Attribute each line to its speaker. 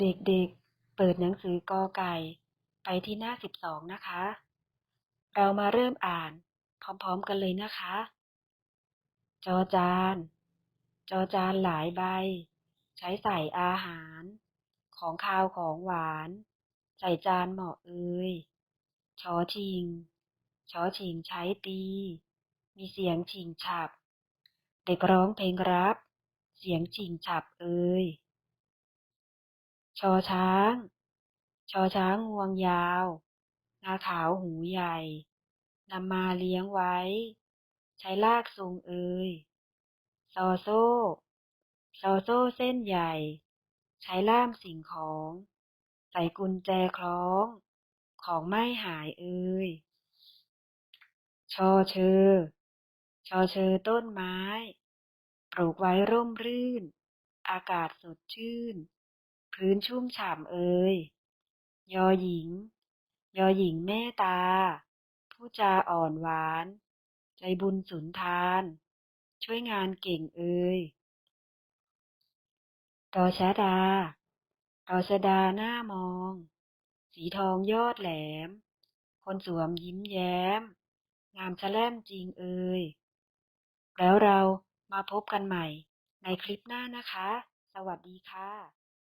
Speaker 1: เด็กๆ เปิดหนังสือกอไก่ ไปที่หน้าสิบสองนะคะ เรามาเริ่มอ่านพร้อมๆกันเลยนะคะ จอจาน จอจานหลายใบ ใช้ใส่อาหาร ของคาวของหวาน ใส่จานเหมาะเอ่ยชอชิง ชอชิงใช้ตี มีเสียงฉิงฉับ เด็กร้องเพลงรับ เสียงฉิงฉับเอ่ย ชอช้าง ชอช้างงวงยาวงาขาวหูใหญ่ นำมาเลี้ยงไว้ ใช้ลากสูงเอ่ยซอโซ่ซอโซ่เส้นใหญ่ ใช้ล่ามสิ่งของ ใส่กุญแจคล้อง ของไม่หายเอ่ยชอเชอ ชอเชอต้นไม้ ปลูกไว้ร่มรื่น อากาศสดชื่น พื้นชุ่มฉ่ำเอ่ยยอหญิง ยอหญิงแม่ตา ผู้จาอ่อนหวาน ใจบุญสุนทาน ช่วยงานเก่งเอ่ยตอชะดาตอชะดาหน้ามอง สีทองยอดแหลม คนสวมยิ้มแย้ม งามแล่มจริงเอ่ยแล้วเรามาพบกันใหม่ในคลิปหน้านะคะ สวัสดีค่ะ